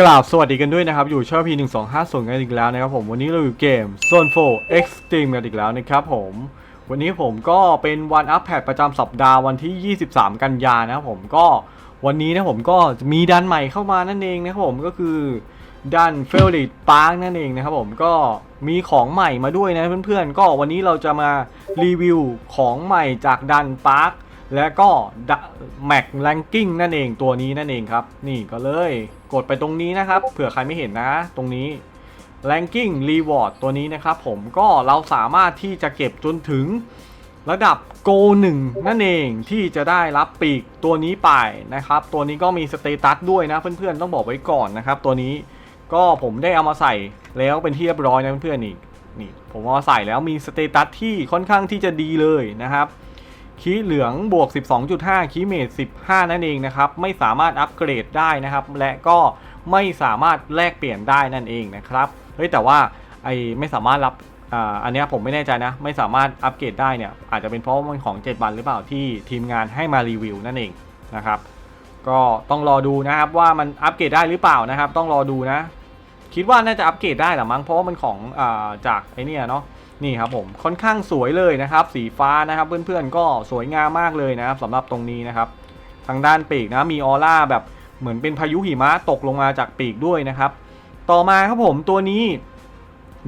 กราบสวัสดีกันด้วยนะครับ อยู่ช่อง P 1 2 5ส่วนกันอีกแล้วนะครับผมวันนี้เราอยู่เกม Zone 4 Extreme กันอีกแล้วนะครับผมวันนี้ผมก็เป็นวันอัปแพดประจำสัปดาห์วันที่ 23 กันยานะครับผมก็วันนี้นะผมก็จะมีดันใหม่เข้ามานั่นเองนะครับผมก็คือดันเฟลลิตปาร์กนั่นเองนะครับผมก็มีของใหม่มาด้วยนะเพื่อนๆ ก็วันนี้เราจะมารีวิวของใหม่จากดันปาร์กและก็แม็กแรงกิ้งนั่นเองตัวนี้นั่นเองครับ นี่ก็เลย กดไปตรงนี้นะครับ เผื่อใครไม่เห็นนะ ตรงนี้ Ranking Reward ตัวนี้นะครับผมก็เราสามารถที่จะเก็บจนถึงระดับ Go 1นั่นเองที่จะได้รับปีกตัวนี้ไปนะครับ ตัวนี้ก็มีสเตตัสด้วยนะ เพื่อนๆต้องบอกไว้ก่อนนะครับ ตัวนี้ก็ผมได้เอามาใส่แล้วเป็นที่เรียบร้อยนะเพื่อนๆนี่นี่ผมเอามาใส่แล้วมีสเตตัสที่ค่อนข้างที่จะดีเลยนะครับ คีเหลืองบวก 12.5 คีเมตร15 นั่นเองนะครับ ไม่สามารถอัปเกรดได้นะครับ และก็ไม่สามารถแลกเปลี่ยนได้นั่นเองนะครับ เฮ้ยแต่ว่าไอไม่สามารถรับอ่าอันนี้ผมไม่แน่ใจนะ ไม่สามารถอัปเกรดได้เนี่ย อาจจะเป็นเพราะว่ามันของ7วันหรือเปล่าที่ทีมงานให้มารีวิวนั่นเองนะครับ ก็ต้องรอดูนะครับว่ามันอัปเกรดได้หรือเปล่านะครับ ต้องรอดูนะ คิดว่าน่าจะอัปเกรดได้หรือมั้งเพราะว่ามันของอาจากไอเนี่ยเนาะ นี่ครับผมค่อนข้างสวยเลยนะครับ สีฟ้านะครับเพื่อนๆก็สวยงามมากเลยนะครับสำหรับตรงนี้นะครับ ทางด้านปีกนะมีออร่าแบบเหมือนเป็นพายุหิมะตกลงมาจากปีกด้วยนะครับ ต่อมาครับผมตัวนี้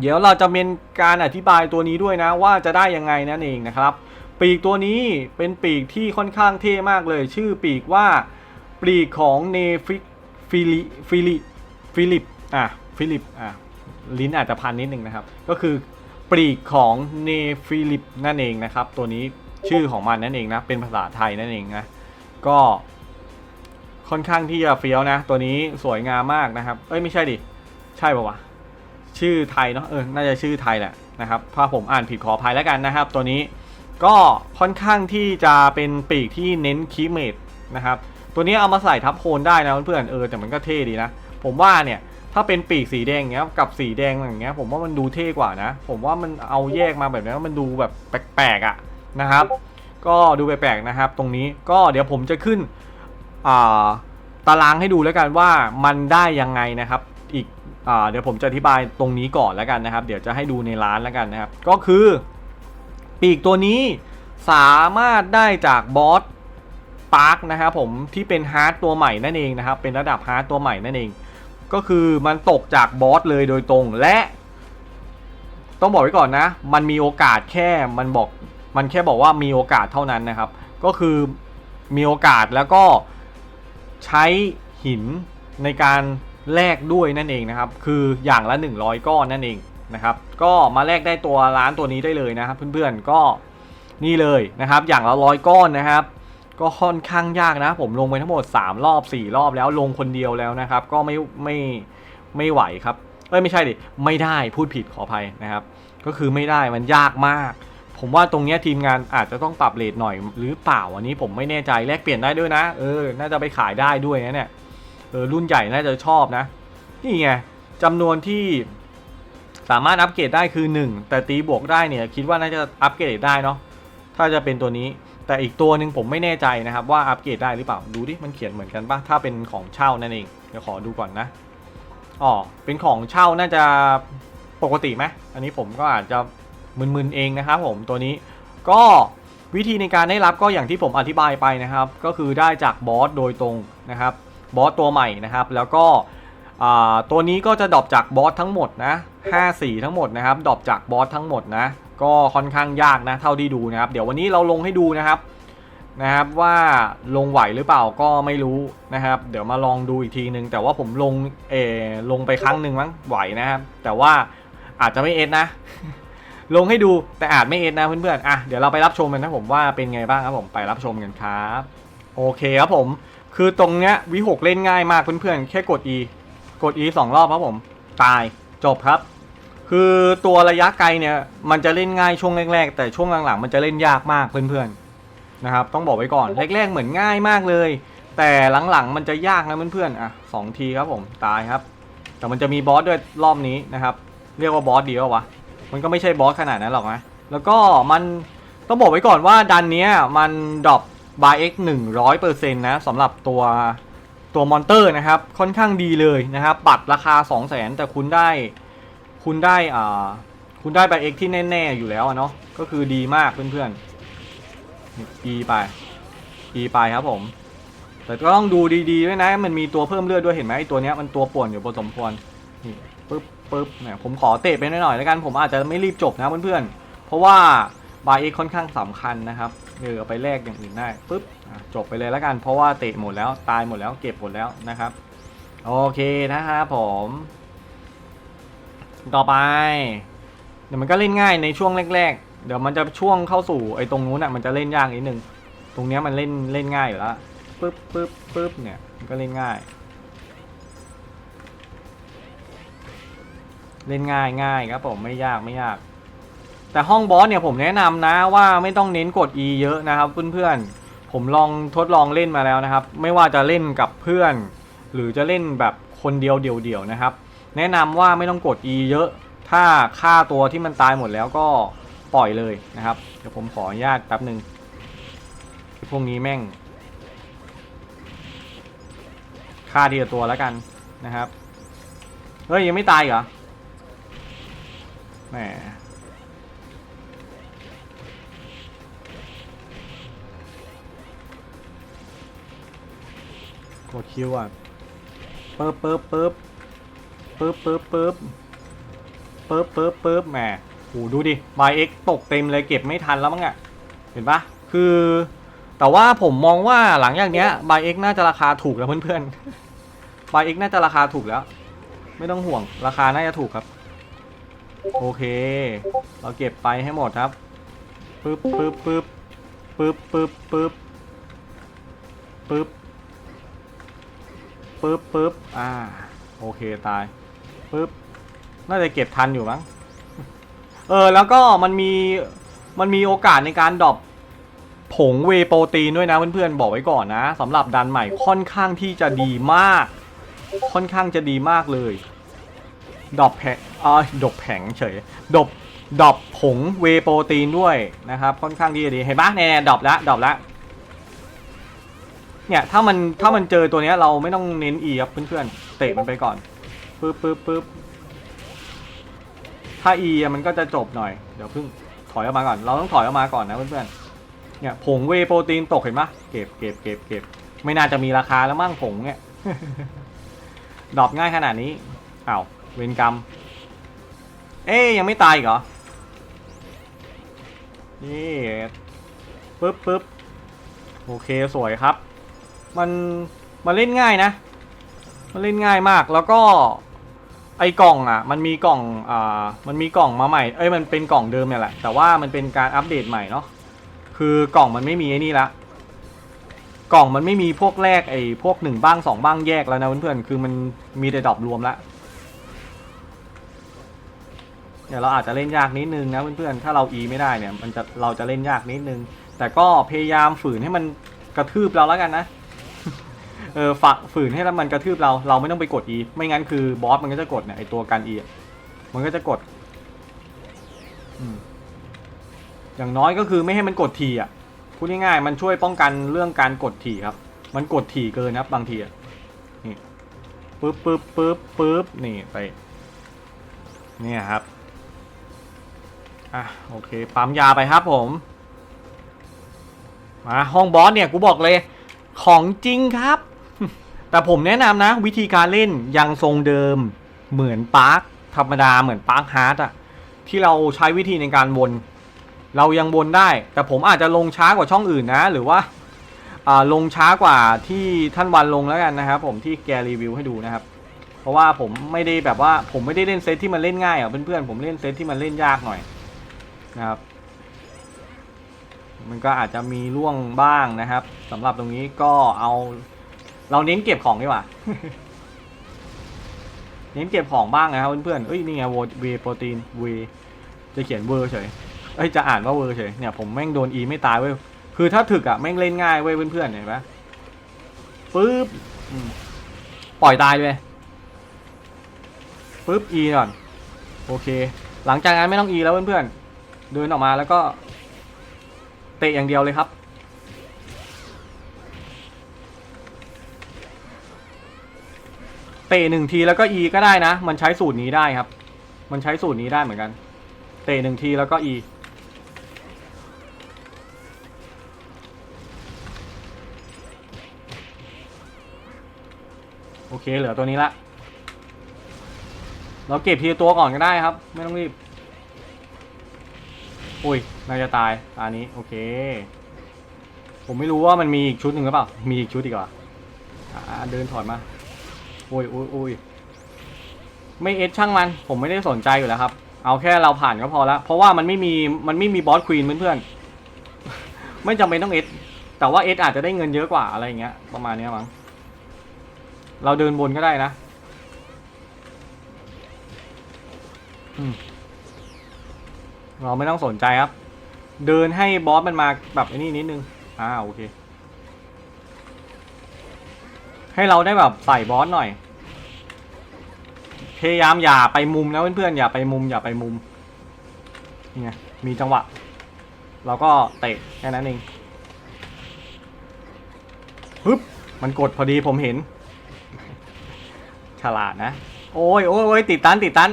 เดี๋ยวเราจะเป็นการอธิบายตัวนี้ด้วยนะ ว่าจะได้ยังไงนั่นเองนะครับ ปีกตัวนี้เป็นปีกที่ค่อนข้างเท่มากเลย ชื่อปีกว่าปีกของเนฟิฟิลิฟิลิฟิลิปอะฟิลิปอะลิ้นอาจจะพันนิดนึงนะครับ ก็คือ ปลีกของเนฟิลิปนั่นเองนะครับ ตัวนี้ชื่อของมันนั่นเองนะ เป็นภาษาไทยนั่นเองนะ ก็ค่อนข้างที่จะเฟี้ยวนะ ตัวนี้สวยงามมากนะครับ เอ้ยไม่ใช่ดิ ใช่ป่าวะ ชื่อไทยเนาะ เออ น่าจะชื่อไทยแหละนะครับ ถ้าผมอ่านผิดขออภัยแล้วกันนะครับ ตัวนี้ก็ค่อนข้างที่จะเป็นปีกที่เน้นคีเมดนะครับ ตัวนี้เอามาใส่ทับโคนได้นะเพื่อนๆ เออ แต่มันก็เท่ดีนะ ผมว่าเนี่ย ถ้าเป็นปีกสีแดงเงี้ยกับสีแดงอย่างเงี้ยผมว่ามันดูเท่กว่านะ ผมว่ามันเอาแยกมาแบบนี้มันดูแบบแปลกๆอะนะครับ ก็ดูแปลกๆนะครับ ตรงนี้ก็เดี๋ยวผมจะขึ้นาตารางให้ดูแล้วกันว่ามันได้ยังไงนะครับ อีกอเดี๋ยวผมจะอธิบายตรงนี้ก่อนแล้วกันนะครับ เดี๋ยวจะให้ดูในร้านแล้วกันนะครับ ก็คือ ปีกตัวนี้สามารถได้จากบอสปาร์คนะครับผมที่เป็นฮาร์ดตัวใหม่นั่นเองนะครับ เป็นระดับฮาร์ดตัวใหม่นั่นเอง ก็คือมันตกจากบอสเลยโดยตรงและ ต้องบอกไว้ก่อนนะ มันมีโอกาสแค่มันบอก มันแค่บอกว่ามีโอกาสเท่านั้นนะครับ ก็คือมีโอกาสแล้วก็ใช้หินในการแลกด้วยนั่นเองนะครับ คืออย่างละ 100 ก้อนนั่นเองนะครับ ก็มาแลกได้ตัวร้านตัวนี้ได้เลยนะครับ เพื่อนๆก็นี่เลยนะครับ อย่างละร้อยก้อนนะครับ ก็ค่อนข้างยากนะ ผมลงไปทั้งหมด 3 รอบ 4 รอบแล้วลงคนเดียวแล้วนะครับ ก็ไม่ไม่ไม่ไหวครับเอ้ยไม่ใช่ดิไม่ได้พูดผิดขออภัยนะครับ ก็คือไม่ได้มันยากมาก ผมว่าตรงเนี้ยทีมงานอาจจะต้องปรับเลทหน่อยหรือเปล่าอันนี้ผมไม่แน่ใจแลกเปลี่ยนได้ด้วยนะ เออ น่าจะไปขายได้ด้วยนะเนี่ยเออรุ่นใหญ่น่าจะชอบนะนี่ไงจำนวนที่สามารถอัปเกรดได้คือ 1 แต่ตีบวกได้เนี่ยคิดว่าน่าจะอัปเกรดได้เนาะถ้าจะเป็นตัวนี้ แต่อีกตัวหนึ่งผมไม่แน่ใจนะครับว่าอัปเกรดได้หรือเปล่า ดูดิ มันเขียนเหมือนกันปะถ้าเป็นของเช่านั่นเอง เดี๋ยวขอดูก่อนนะ อ๋อ เป็นของเช่าน่าจะปกติไหมอันนี้ผมก็อาจจะมึนๆเองนะครับผมตัวนี้ ก็วิธีในการได้รับก็อย่างที่ผมอธิบายไปนะครับ ก็คือได้จากบอสโดยตรงนะครับ บอสตัวใหม่นะครับ แล้วก็ตัวนี้ก็จะดรอปจากบอสทั้งหมดนะ5สีทั้งหมดนะครับ ดรอปจากบอสทั้งหมดนะ ก็ค่อนข้างยากนะเท่าที่ดูนะครับ เดี๋ยววันนี้เราลงให้ดูนะครับนะครับว่าลงไหวหรือเปล่าก็ไม่รู้นะครับ เดี๋ยวมาลองดูอีกทีนึง แต่ว่าผมลงเออลงไปครั้งหนึ่งมั้งไหวนะครับ แต่ว่าอาจจะไม่เอ็ดนะ ลงให้ดูแต่อาจไม่เอ็ดนะเพื่อนๆอะเดี๋ยวเราไปรับชมกันนะผมว่าเป็นไงบ้างครับผมไปรับชมกันครับ โอเคครับผม คือตรงเนี้ยวิหกเล่นง่ายมากเพื่อนๆแค่กด E กด E สองรอบครับผม ตายจบครับ คือตัวระยะไกลเนี่ยมันจะเล่นง่ายช่วงแรกๆ แต่ช่วงหลังๆมันจะเล่นยากมากเพื่อนๆนะครับ ต้องบอกไว้ก่อนแรกๆเหมือนง่ายมากเลย แต่หลังๆมันจะยากนะเพื่อนๆอะสองทีครับผมตายครับ แต่มันจะมีบอสด้วยรอบนี้นะครับ เรียกว่าบอสดีวะวะมันก็ไม่ใช่บอสขนาดนั้นหรอกนะแล้วก็มันต้องบอกไว้ก่อนว่าดันเนี้ยมันดรอปบายเอ็กหนึ่งร้อยเปอร์เซ็นต์นะสำหรับตัวตัวมอนเตอร์นะครับค่อนข้างดีเลยนะครับบัตรราคา 2 0 0 0 0นแต่คุณได้ คุณได้อ่าคุณได้ใบเอ็กที่แน่ๆอยู่แล้วเนาะก็คือดีมากเพื่อนๆ E ไป E ไปครับผม แต่ก็ต้องดูดีๆด้วยนะ มันมีตัวเพิ่มเลือดด้วยเห็นไหมตัวเนี้ยมันตัวป่วนอยู่พอสมควรนี่ปึ๊บปึ๊บเนี่ยผมขอเตะไปหน่อยๆแล้วกันผมอาจจะไม่รีบจบนะเพื่อนๆเพราะว่าบายเอ็กค่อนข้างสำคัญนะครับเดี๋ยวเอไปแลกอย่างอื่นได้ปึ๊บจบไปเลยแล้วกันเพราะว่าเตะหมดแล้วตายหมดแล้วเก็บหมดแล้วนะครับ โอเคนะครับผม ต่อไป เดี๋ยวมันก็เล่นง่ายในช่วงแรก ๆ เดี๋ยวมันจะช่วงเข้าสู่ไอ้ตรงนู้นอะมันจะเล่นยากนิดนึงตรงเนี้ยมันเล่นเล่นง่ายอยู่แล้วปึ๊บปึ๊บปึ๊บเนี่ยมันก็เล่นง่าย เล่นง่ายง่ายครับผมไม่ยากไม่ยาก แต่ห้องบอสเนี่ยผมแนะนำนะว่าไม่ต้องเน้นกด E เยอะนะครับเพื่อนๆผมลองทดลองเล่นมาแล้วนะครับ ไม่ว่าจะเล่นกับเพื่อน หรือจะเล่นแบบคนเดียวเดี่ยวๆนะครับ แนะนำว่าไม่ต้องกด E เยอะ ถ้าฆ่าตัวที่มันตายหมดแล้วก็ปล่อยเลยนะครับ เดี๋ยวผมขออนุญาตแป๊บหนึ่งพวกนี้แม่งฆ่าทีละตัวแล้วกันนะครับ เฮ้ย ยังไม่ตายเหรอ แหมกดคิวอะ เปึ๊บปึ๊บปึ๊บ ปึ๊บปึ๊บปึ๊บปึ๊บปึ๊บปึ๊บแหมโหดูดิบายเอ็กตกเต็มเลยเก็บไม่ทันแล้วมั้งอะเห็นปะคือ แต่ว่าผมมองว่าหลังจากเนี้ยบายเอ็กน่าจะราคาถูกแล้วเพื่อนๆบายเอ็กน่าจะราคาถูกแล้ว ไม่ต้องห่วงราคาน่าจะถูกครับ โอเค เราเก็บไปให้หมดครับปึ๊บปึ๊บปึ๊บปึ๊บปึ๊บปึ๊บปึ๊บปึ๊บปึ๊บอ่า โอเค ตาย ปึ๊บน่าจะเก็บทันอยู่มั้งเออแล้วก็มันมีมันมีโอกาสในการดรอปผงเวโปรตีนด้วยนะเพื่อนๆบอกไว้ก่อนนะสำหรับดันใหม่ค่อนข้างที่จะดีมาก ค่อนข้างจะดีมากเลยดรอปแผงอ่าดรอปแผงเฉยดรอปดรอปผงเวโปรตีนด้วยนะครับ ค่อนข้างที่จะดีเห็นปะเนี่ยดรอปแล้วดรอปแล้วเนี่ยถ้ามันถ้ามันเจอตัวนี้เราไม่ต้องเน้น E ครับเพื่อนๆเตะมันไปก่อน ปึ๊บปึ๊บปึ๊บถ้า E อะมันก็จะจบหน่อย เดี๋ยวเพิ่งถอยออกมาก่อน เราต้องถอยออกมาก่อนนะเพื่อนๆ เนี่ยผงเวโปรตีนตกเห็นปะเก็บเก็บเก็บเก็บไม่น่าจะมีราคาแล้วมั่งผงเนี่ยดรอปง่ายขนาดนี้อ้าวเวรกรรม เอ๊ยยังไม่ตายเหรอ นี่ปึ๊บปึ๊บโอเคสวยครับ มันมันเล่นง่ายนะ มันเล่นง่ายมากแล้วก็ ไอ้กล่องอะมันมีกล่องอ่ามันมีกล่องมาใหม่เอ้ยมันเป็นกล่องเดิมเนี่ยแหละแต่ว่ามันเป็นการอัปเดตใหม่เนาะคือกล่องมันไม่มีไอ้นี่ละกล่องมันไม่มีพวกแรกไอ้พวกหนึ่งบ้างสองบ้างแยกแล้วนะเพื่อนๆคือมันมีแต่ดรอปรวมละเดี๋ยวเราอาจจะเล่นยากนิดนึงนะเพื่อนๆถ้าเรา E ไม่ได้เนี่ยมันจะเราจะเล่นยากนิดนึง แต่ก็พยายามฝืนให้มันกระทืบเราแล้วกันนะ เออฝะฝืนให้มันกระทืบเราเราไม่ต้องไปกด E ไม่งั้นคือบอสมันก็จะกดเนี่ยไอตัวการ E อมันก็จะกดอย่างน้อยก็คือไม่ให้มันกดทีอะพูดง่ายๆมันช่วยป้องกันเรื่องการกดถี่ครับ มันกดถี่เกินครับ บางทีอะนี่ปึ๊บปึ๊บปึ๊บปึ๊บนี่ไปเนี่ยครับอะโอเคปั๊มยาไปครับผมมาห้องบอสเนี่ยกูบอกเลยของจริงครับ แต่ผมแนะนำนะ วิธีการเล่นยังทรงเดิมเหมือนปาร์คธรรมดาเหมือนปาร์คฮาร์ดอะที่เราใช้วิธีในการวน เรายังวนได้ แต่ผมอาจจะลงช้ากว่าช่องอื่นนะ หรือว่าาลงช้ากว่าที่ท่านวันลงแล้วกันนะครับ ผมที่แกรีวิวให้ดูนะครับ เพราะว่าผมไม่ได้แบบว่าผมไม่ได้เล่นเซตที่มันเล่นง่ายอะเพื่อนๆผมเล่นเซตที่มันเล่นยากหน่อยนะครับ มันก็อาจจะมีร่วงบ้างนะครับสำหรับตรงนี้ก็เอา เราเน้นเก็บของดีกว่า เน้นเก็บของบ้างนะครับเพื่อนๆเอ้ยนี่ไงเวโปรตีนเวจะเขียนเวอร์เฉยเอ้ยจะอ่านว่าเวอร์เฉยเนี่ยผมแม่งโดนอีไม่ตายเว้ยคือถ้าถึกอะแม่งเล่นง่ายเว้ยเพื่อนๆเห็นปะปึ๊บปล่อยตายเลยปึ๊บอีก่อนโอเค หลังจากนั้นไม่ต้องอีแล้วเพื่อนๆเดินออกมาแล้วก็ เตะอย่างเดียวเลยครับ เตะหนึ่งทีแล้วก็ E ก็ได้นะ มันใช้สูตรนี้ได้ครับ มันใช้สูตรนี้ได้เหมือนกัน เตะหนึ่งทีแล้วก็ E โอเค เหลือตัวนี้ละ เราเก็บทีตัวก่อนก็ได้ครับ ไม่ต้องรีบ อุ้ยน่าจะตายอันนี้ โอเค ผมไม่รู้ว่ามันมีอีกชุดหนึ่งหรือเปล่า มีอีกชุดอีกเหรออ่าเดินถอดมา โอ้ยโอ้ยโอ้ยไม่เอสช่างมัน ผมไม่ได้สนใจอยู่แล้วครับ เอาแค่เราผ่านก็พอละเพราะว่ามันไม่มีมันไม่มีบอสควีนเพื่อนๆไม่จำเป็นต้องเอสแต่ว่าเอสอาจจะได้เงินเยอะกว่าอะไรอย่างเงี้ยประมาณเนี้ยมั้งเราเดินบนก็ได้นะเราไม่ต้องสนใจครับ เดินให้บอสมันมาแบบไอ้นี่นิดนึงอ่าโอเค ให้เราได้แบบใส่บอสหน่อย พยายามอย่าไปมุมนะเพื่อนๆอย่าไปมุมอย่าไปมุมนี่ไงมีจังหวะ เราก็เตะแค่นั้นเองฮึบมันกดพอดีผมเห็น ฉลาดนะโอ้ยโอ้ยโอ้ยติดตันติดตัน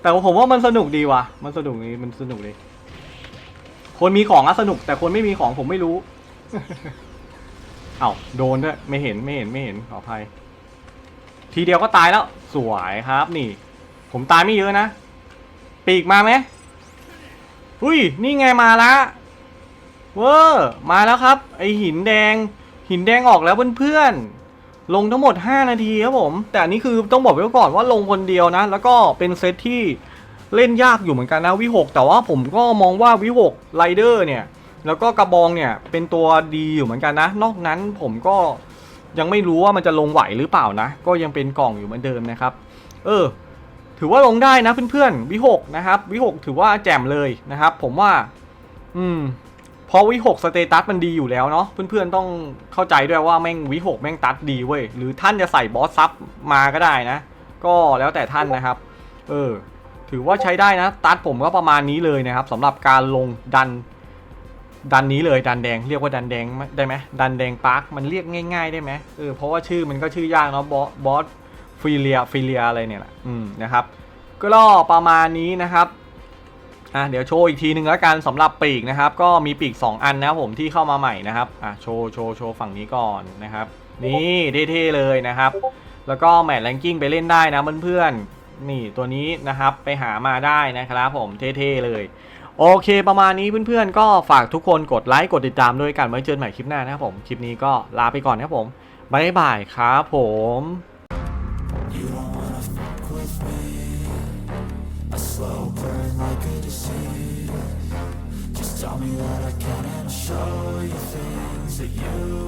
แต่ผมว่ามันสนุกดีว่ะ มันสนุกดีมันสนุกดีคนมีของอะสนุก แต่คนไม่มีของผมไม่รู้ เอ้าโดนด้วยไม่เห็นไม่เห็นไม่เห็นขออภัย ทีเดียวก็ตายแล้วสวยครับนี่ ผมตายไม่เยอะนะ ปีกมาไหมอุ้ยนี่ไงมาละเวอร์มาแล้วครับ ไอหินแดง หินแดงออกแล้วเพื่อนๆลงทั้งหมด 5 นาทีครับผม แต่อันนี้คือต้องบอกไว้ก่อนว่าลงคนเดียวนะ แล้วก็เป็นเซตที่เล่นยากอยู่เหมือนกันนะวิหกแต่ว่าผมก็มองว่าวิหกไรเดอร์เนี่ย แล้วก็กระบองเนี่ยเป็นตัวดีอยู่เหมือนกันนะ นอกนั้นผมก็ยังไม่รู้ว่ามันจะลงไหวหรือเปล่านะ ก็ยังเป็นกล่องอยู่เหมือนเดิมนะครับ เออ ถือว่าลงได้นะเพื่อนๆวิหกนะครับวิหกถือว่าแจ่มเลยนะครับ ผมว่า อืมเพราะวิหกสเตตัสมันดีอยู่แล้วเนาะเพื่อนๆต้องเข้าใจด้วยว่าแม่งวิหกแม่งตัดดีเว้ยหรือท่านจะใส่บอสซับมาก็ได้นะ ก็แล้วแต่ท่านนะครับ เออ ถือว่าใช้ได้นะ ตัดผมก็ประมาณนี้เลยนะครับสำหรับการลงดัน ดันนี้เลยดันแดงเรียกว่าดันแดงได้ไหมดันแดงปาร์คมันเรียกง่าย ๆ ได้ไหมเออเพราะว่าชื่อมันก็ชื่อยากเนาะบอสบอสฟิเลียฟิเลียอะไรเนี่ยแหละอืมนะครับก็ล่อประมาณนี้นะครับอะเดี๋ยวโชว์อีกทีหนึ่งแล้วกันสำหรับปีกนะครับ ก็มีปีก 2 อันนะครับผมที่เข้ามาใหม่นะครับอะโชว์โชว์โชว์ฝั่งนี้ก่อนนะครับ นี่เท่ๆเลยนะครับ แล้วก็แมตช์แรงกิ้งไปเล่นได้นะเพื่อนๆนี่ตัวนี้นะครับไปหามาได้นะครับผมเท่ๆเลย โอเค ประมาณนี้เพื่อนๆ ก็ฝากทุกคนกดไลค์กดติดตามด้วยกันไว้เจอกันใหม่คลิปหน้านะครับผม คลิปนี้ก็ลาไปก่อนนะครับผมบ๊ายบายครับผม You